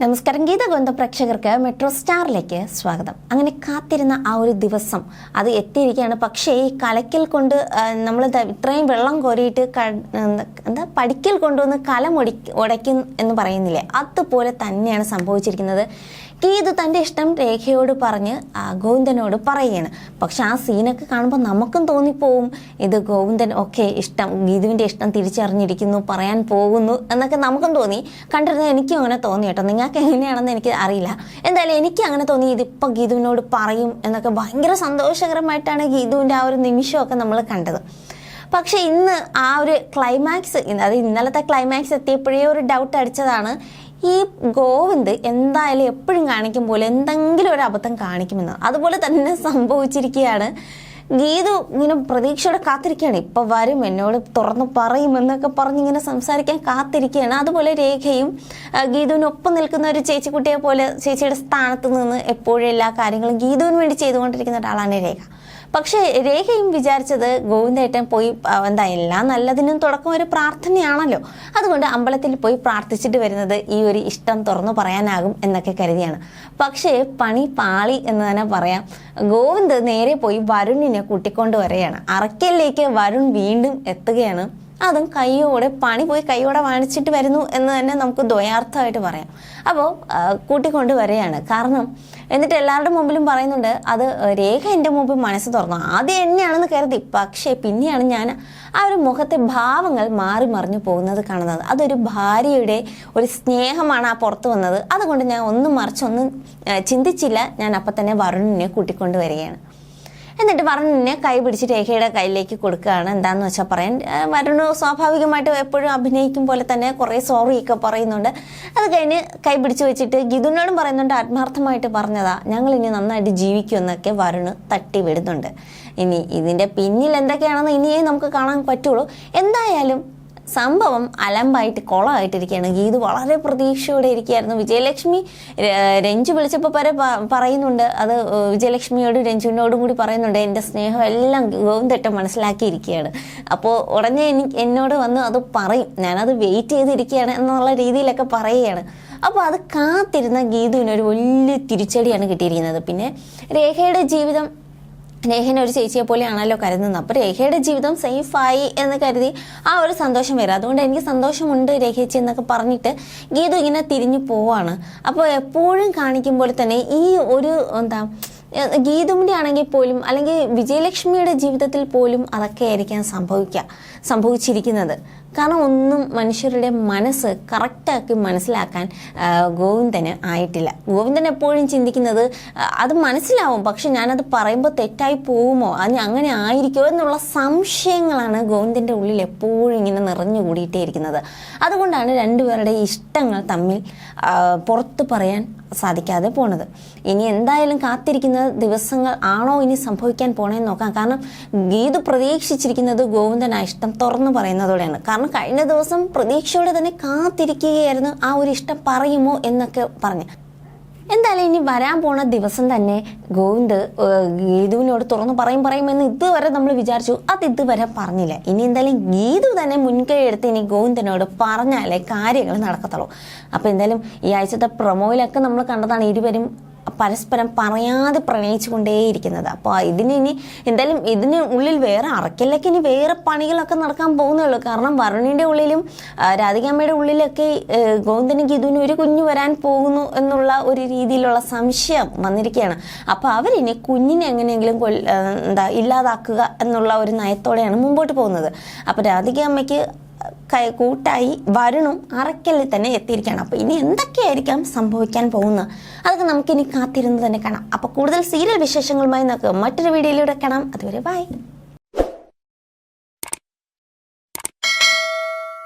നമസ്കാരം. ഗീത ഗോന്ത പ്രേക്ഷകർക്ക് മെട്രോ സ്റ്റാറിലേക്ക് സ്വാഗതം. അങ്ങനെ കാത്തിരുന്ന ആ ഒരു ദിവസം അത് എത്തിയിരിക്കുകയാണ്. പക്ഷേ ഈ കലയ്ക്കൽ കൊണ്ട് നമ്മൾ ഇത്രയും വെള്ളം കോരിയിട്ട് എന്താ പഠിക്കൽ കൊണ്ടുവന്ന് കലം ഒടി ഉടയ്ക്കും എന്ന് പറയുന്നില്ലേ? അതുപോലെ തന്നെയാണ് സംഭവിച്ചിരിക്കുന്നത്. ഗീതു തന്റെ ഇഷ്ടം രേഖയോട് പറഞ്ഞ് ഗോവിന്ദനോട് പറയുകയാണ് പക്ഷെ ആ സീനൊക്കെ കാണുമ്പോൾ നമുക്കും തോന്നിപ്പോവും. ഇത് ഗോവിന്ദൻ ഒക്കെ ഇഷ്ടം ഗീതുവിന്റെ ഇഷ്ടം തിരിച്ചറിഞ്ഞിരിക്കുന്നു പറയാൻ പോകുന്നു എന്നൊക്കെ നമുക്കും തോന്നി. കണ്ടിരുന്ന എനിക്കും അങ്ങനെ തോന്നി കേട്ടോ. നിങ്ങൾക്ക് എങ്ങനെയാണെന്ന് എനിക്ക് അറിയില്ല. എന്തായാലും എനിക്ക് അങ്ങനെ തോന്നി ഇതിപ്പോൾ ഗീതുവിനോട് പറയും എന്നൊക്കെ ഭയങ്കര സന്തോഷകരമായിട്ടാണ് ഗീതുവിന്റെ ആ ഒരു നിമിഷമൊക്കെ നമ്മൾ കണ്ടത്. പക്ഷെ ഇന്ന് ആ ഒരു ക്ലൈമാക്സ് അത് ഇന്നലത്തെ ക്ലൈമാക്സ് എത്തിയപ്പോഴേ ഒരു ഡൗട്ട് അടിച്ചതാണ്. ഈ ഗോവിന്ദ് എന്തായാലും എപ്പോഴും കാണിക്കും പോലെ എന്തെങ്കിലും ഒരു അബദ്ധം കാണിക്കുമെന്ന്. അതുപോലെ തന്നെ സംഭവിച്ചിരിക്കുകയാണ്. ഗീതു ഇങ്ങനെ പ്രതീക്ഷയോടെ കാത്തിരിക്കുകയാണ്. ഇപ്പൊ വരും എന്നോട് തുറന്ന് പറയുമെന്നൊക്കെ പറഞ്ഞ് ഇങ്ങനെ സംസാരിക്കാൻ കാത്തിരിക്കുകയാണ്. അതുപോലെ രേഖയും ഗീതുവിനൊപ്പം നിൽക്കുന്ന ഒരു ചേച്ചിക്കുട്ടിയെ പോലെ ചേച്ചിയുടെ സ്ഥാനത്ത് നിന്ന് എപ്പോഴും എല്ലാ കാര്യങ്ങളും ഗീതുവിന് വേണ്ടി ചെയ്തുകൊണ്ടിരിക്കുന്ന ഒരാളാണ് രേഖ. പക്ഷേ രേഖയും വിചാരിച്ചത് ഗോവിന്ദേട്ടൻ പോയി എന്താ എല്ലാ നല്ലതിനും തുടക്കം ഒരു പ്രാർത്ഥനയാണല്ലോ. അതുകൊണ്ട് അമ്പലത്തിൽ പോയി പ്രാർത്ഥിച്ചിട്ട് വരുന്നത് ഈ ഒരു ഇഷ്ടം തുറന്നു പറയാനാകും എന്നൊക്കെ കരുതിയാണ്. പക്ഷേ പണി പാളി എന്ന് തന്നെ പറയാം. ഗോവിന്ദ് നേരെ പോയി വരുണിനെ കൂട്ടിക്കൊണ്ട് വരികയാണ്. അറക്കലിലേക്ക് വരുൺ വീണ്ടും എത്തുകയാണ്. അതും കൈയോടെ പണി പോയി കൈയോടെ വാങ്ങിച്ചിട്ട് വരുന്നു എന്ന് തന്നെ നമുക്ക് ദ്വയാർത്ഥമായിട്ട് പറയാം. അപ്പോൾ കൂട്ടിക്കൊണ്ട് വരികയാണ് കാരണം എന്നിട്ട് എല്ലാവരുടെ മുമ്പിലും പറയുന്നുണ്ട് അത് രേഖ എന്റെ മുമ്പിൽ മനസ്സ് തുറന്നു. ആദ്യം എന്നെയാണെന്ന് കരുതി പക്ഷേ പിന്നെയാണ് ഞാൻ ആ ഒരു മുഖത്തെ ഭാവങ്ങൾ മാറി മറിഞ്ഞു പോകുന്നത് കാണുന്നത്. അതൊരു ഭാര്യയുടെ ഒരു സ്നേഹമാണ് ആ പുറത്ത് വന്നത്. അതുകൊണ്ട് ഞാൻ ഒന്നും മറിച്ചൊന്നും ചിന്തിച്ചില്ല. ഞാൻ അപ്പം തന്നെ വരുണിനെ കൂട്ടിക്കൊണ്ട് വരികയാണ് എന്നിട്ട് വരുണിനെ കൈ പിടിച്ച് രേഖയുടെ കയ്യിലേക്ക് കൊടുക്കുകയാണ്. എന്താന്ന് വെച്ചാൽ പറയാൻ വരുണ് സ്വാഭാവികമായിട്ട് എപ്പോഴും അഭിനയിക്കും പോലെ തന്നെ കുറേ സോറിയൊക്കെ പറയുന്നുണ്ട്. അത് കഴിഞ്ഞ് കൈ പിടിച്ച് വെച്ചിട്ട് ഗിതുനോടും പറയുന്നുണ്ട് ആത്മാർത്ഥമായിട്ട് പറഞ്ഞതാ ഞങ്ങൾ ഇനി നന്നായിട്ട് ജീവിക്കുമെന്നൊക്കെ വരുണ് തട്ടി വിടുന്നുണ്ട്. ഇനി ഇതിന്റെ പിന്നിൽ എന്തൊക്കെയാണെന്ന് ഇനിയേ നമുക്ക് കാണാൻ പറ്റുള്ളൂ. എന്തായാലും സംഭവം അലമ്പായിട്ട് കുളമായിട്ടിരിക്കുകയാണ്. ഗീതു വളരെ പ്രതീക്ഷയോടെ ഇരിക്കുകയായിരുന്നു. വിജയലക്ഷ്മി രഞ്ജു വിളിച്ചപ്പോൾ വരെ പറയുന്നുണ്ട്. അത് വിജയലക്ഷ്മിയോടും രഞ്ജുവിനോടും കൂടി പറയുന്നുണ്ട്. എന്റെ സ്നേഹം എല്ലാം ഗോവിന്ദട്ടം മനസ്സിലാക്കിയിരിക്കുകയാണ്. അപ്പോൾ ഉടനെ എനിക്ക് എന്നോട് വന്ന് അത് പറയും. ഞാനത് വെയിറ്റ് ചെയ്തിരിക്കുകയാണ് എന്നുള്ള രീതിയിലൊക്കെ പറയുകയാണ്. അപ്പോൾ അത് കാത്തിരുന്ന ഗീതുവിന് ഒരു വലിയ തിരിച്ചടിയാണ് കിട്ടിയിരിക്കുന്നത്. പിന്നെ രേഖയുടെ ജീവിതം രേഖനെ ഒരു ചേച്ചിയെ പോലെയാണല്ലോ കരുതുന്നത്. അപ്പോൾ രേഖയുടെ ജീവിതം സേഫായി എന്ന് കരുതി ആ ഒരു സന്തോഷം വരും. അതുകൊണ്ട് എനിക്ക് സന്തോഷമുണ്ട് രേഖേച്ചി എന്നൊക്കെ പറഞ്ഞിട്ട് ഗീതു ഇങ്ങനെ തിരിഞ്ഞു പോവാണ്. അപ്പോൾ എപ്പോഴും കാണിക്കുമ്പോൾ തന്നെ ഈ ഒരു എന്താ ഗീതുവിന്റെ ആണെങ്കിൽ പോലും അല്ലെങ്കിൽ വിജയലക്ഷ്മിയുടെ ജീവിതത്തിൽ പോലും അതൊക്കെ ആയിരിക്കാം സംഭവിക്കുക സംഭവിച്ചിരിക്കുന്നത്. കാരണം ഒന്നും മനുഷ്യരുടെ മനസ്സ് കറക്റ്റാക്കി മനസ്സിലാക്കാൻ ഗോവിന്ദന് ആയിട്ടില്ല. ഗോവിന്ദൻ എപ്പോഴും ചിന്തിക്കുന്നത് അത് മനസ്സിലാവും പക്ഷെ ഞാനത് പറയുമ്പോൾ തെറ്റായി പോകുമോ? അത് അങ്ങനെ ആയിരിക്കുമോ എന്നുള്ള സംശയങ്ങളാണ് ഗോവിന്ദന്റെ ഉള്ളിൽ എപ്പോഴും ഇങ്ങനെ നിറഞ്ഞുകൂടിയിട്ടേ ഇരിക്കുന്നത് അതുകൊണ്ടാണ് രണ്ടുപേരുടെ ഇഷ്ടങ്ങൾ തമ്മിൽ പുറത്ത് പറയാൻ സാധിക്കാതെ പോണത്. ഇനി എന്തായാലും കാത്തിരിക്കുന്ന ദിവസങ്ങൾ ആണോ ഇനി സംഭവിക്കാൻ പോണേന്ന് നോക്കാം. കാരണം ഗീതു പ്രതീക്ഷിച്ചിരിക്കുന്നത് ഗോവിന്ദൻ ആ ഇഷ്ടം തുറന്നു പറയുന്നതോടെയാണ്. കാരണം കഴിഞ്ഞ ദിവസം പ്രതീക്ഷയോടെ തന്നെ കാത്തിരിക്കുകയായിരുന്നു. ആ ഒരു ഇഷ്ടം പറയുമോ എന്നൊക്കെ പറഞ്ഞ്. എന്തായാലും ഇനി വരാൻ പോണ ദിവസം തന്നെ ഗോവിന്ദ് ഗീതുവിനോട് തുറന്ന് പറയും പറയുമെന്ന് ഇതുവരെ നമ്മൾ വിചാരിച്ചു. അത് ഇതുവരെ പറഞ്ഞില്ല. ഇനി എന്തായാലും ഗീതു തന്നെ മുൻകൈ എടുത്ത് ഇനി ഗോവിന്ദനോട് പറഞ്ഞാലേ കാര്യങ്ങൾ നടക്കത്തുള്ളൂ. അപ്പോൾ എന്തായാലും ഈ ആഴ്ചത്തെ പ്രൊമോയിലൊക്കെ നമ്മൾ കണ്ടതാണ് ഇരുവരും പരസ്പരം പറയാതെ പ്രണയിച്ചു കൊണ്ടേയിരിക്കുന്നത് അപ്പോൾ ഇതിന് ഇനി എന്തായാലും ഇതിന് ഉള്ളിൽ വേറെ അറക്കലൊക്കെ ഇനി വേറെ പണികളൊക്കെ നടക്കാൻ പോകുന്നുള്ളൂ. കാരണം വരുണിന്റെ ഉള്ളിലും രാധികാമ്മയുടെ ഉള്ളിലൊക്കെ ഗോവിന്ദനും ഗീതുവിനും ഒരു കുഞ്ഞു വരാൻ പോകുന്നു എന്നുള്ള ഒരു രീതിയിലുള്ള സംശയം വന്നിരിക്കുകയാണ്. അപ്പോൾ അവരിനി കുഞ്ഞിനെ എങ്ങനെയെങ്കിലും എന്താ ഇല്ലാതാക്കുക എന്നുള്ള ഒരു നയത്തോടെയാണ് മുമ്പോട്ട് പോകുന്നത്. അപ്പോൾ രാധികാമ്മയ്ക്ക് കൂട്ടായി വരുണും അറക്കലിൽ തന്നെ എത്തിയിരിക്കുകയാണ്. അപ്പോൾ ഇനി എന്തൊക്കെയായിരിക്കാം സംഭവിക്കാൻ പോകുന്നത്? അതൊക്കെ നമുക്കിനി കാത്തിരുന്ന് തന്നെ കാണാം. അപ്പോൾ കൂടുതൽ സീരിയൽ വിശേഷങ്ങളുമായി നമുക്ക് മറ്റൊരു വീഡിയോയിലൂടെ കാണാം. അതുവരെ ബൈ